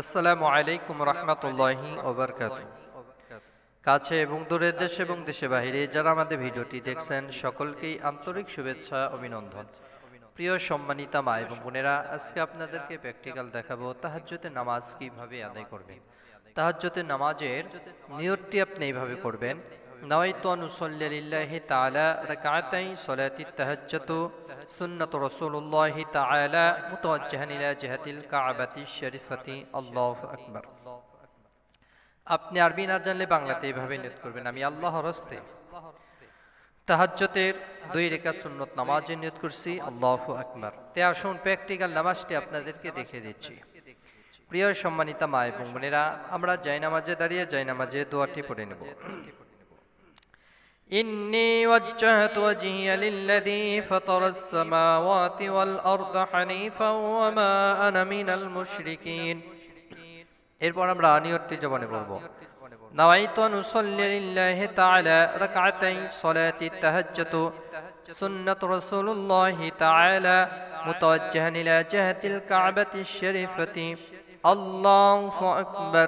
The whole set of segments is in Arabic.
আসসালামু আলাইকুম রহমতুল্লাহি ওবরকাত কাছে এবং দূরের দেশ এবং দেশে বাহিরে যারা আমাদের ভিডিওটি দেখছেন, সকলকেই আন্তরিক শুভেচ্ছা, অভিনন্দন। প্রিয় সম্মানিতা মা এবং বোনেরা, আজকে আপনাদেরকে প্র্যাকটিক্যাল দেখাবো তাহাজ্যতে নামাজ কীভাবে আদায় করবেন। তাহাজ্যতে নামাজের নিয়তটি আপনি এইভাবে করবেন আল্লাহু আপনি আরবি না জানলে বাংলাতে এইভাবে নিয়ত করবেন আমি আল্লাহর হস্তে তাহাজ্জতের দুই রেখা সুন্নত নামাজে নিয়ত করছি আল্লাহু আকবার তে আসুন প্র্যাকটিক্যাল নামাজটি আপনাদেরকে দেখে দিচ্ছি প্রিয় সম্মানিতা মা এবং বোনেরা আমরা জায়নামাজে দাঁড়িয়ে জায়নামাজে দোয়াটি পড়ে নেব إني وجهت وجهي للذي فطر السماوات والأرض حنيفا وما أنا من المشركين এরপর আমরা নিয়তটি জবানে বলবো نويت أن أصلي لله تعالى ركعتي صلاة التهجد سنة رسول الله تعالى متوجها إلى جهة الكعبة الشريفة الله أكبر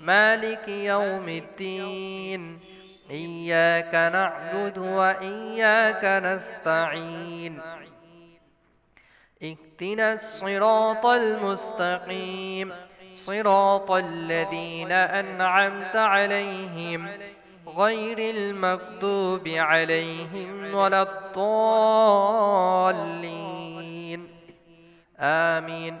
مالك يوم الدين. إياك نعبد وإياك نستعين. اهدنا الصراط المستقيم. صراط الذين أنعمت عليهم غير المكذوب عليهم ولا الضالين. آمين.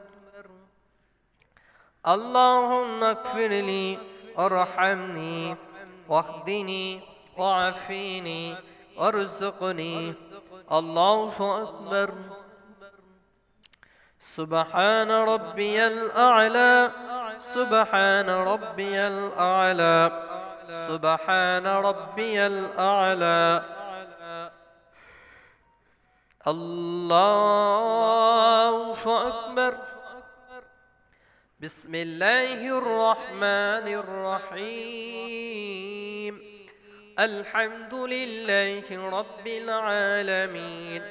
اللهم اغفر لي وارحمني واهدني وعافيني وارزقني. الله أكبر. سبحان ربي الأعلى سبحان ربي الأعلى سبحان ربي الأعلى. الله أكبر. بسم الله الرحمن الرحيم. الحمد لله رب العالمين.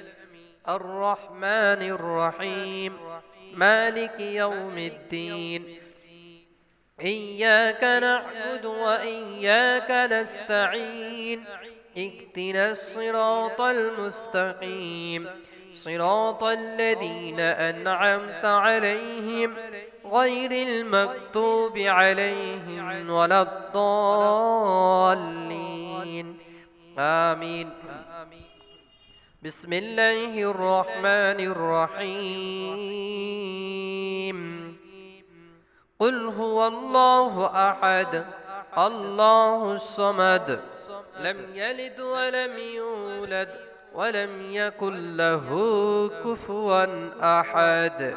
الرحمن الرحيم. مالك يوم الدين. إياك نعبد وإياك نستعين. اهدنا الصراط المستقيم. صراط الذين أنعمت عليهم. غير المكتوب عليهم ولا الضالين. آمين. بسم الله الرحمن الرحيم. قل هو الله أحد الله الصمد لم يلد ولم يولد ولم يكن له كفوا أحد.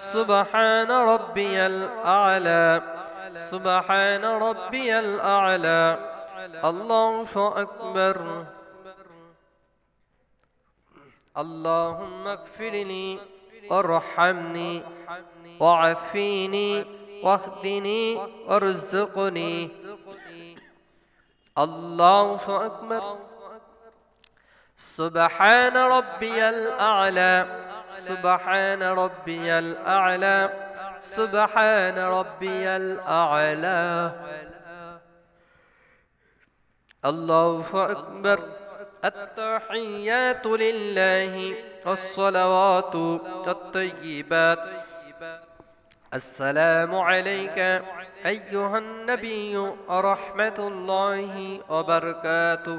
سبحان ربي الأعلى سبحان ربي الأعلى. الله أكبر. اللهم اغفر لي وارحمني وعافيني واهدني وارزقني. الله أكبر. سبحان ربي الأعلى. سبحان ربي الأعلى سبحان ربي الأعلى. الله أكبر. التحيات لله الصلوات الطيبات. السلام عليك أيها النبي ورحمة الله وبركاته.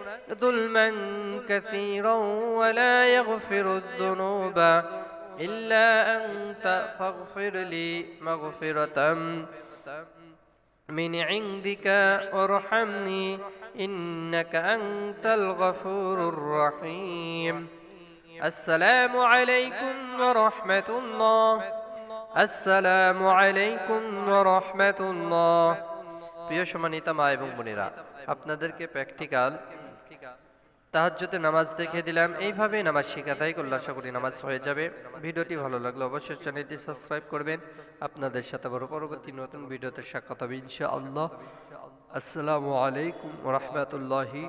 ظلما كثيرا ولا يغفر الذنوب إلا أنت فاغفر لي مغفرة من عندك وارحمني إنك أنت الغفور الرحيم السلام عليكم ورحمة الله السلام عليكم ورحمة الله প্রিয় সম্মানিত মা এবং বোনেরা আপনাদেরকে প্র্যাকটিক্যাল তাহাজ্জুদে নামাজ দেখিয়ে দিলাম এইভাবে নামাজ শেখা তাই করলে আশা করি নামাজ হয়ে যাবে। ভিডিওটি ভালো লাগলে অবশ্যই চ্যানেলটি সাবস্ক্রাইব করবেন। আপনাদের সাথে বড় পরবর্তী নতুন ভিডিওতে সাক্ষাৎ হবে ইনশাআল্লাহ। আসসালামু আলাইকুম রহমতুল্লাহি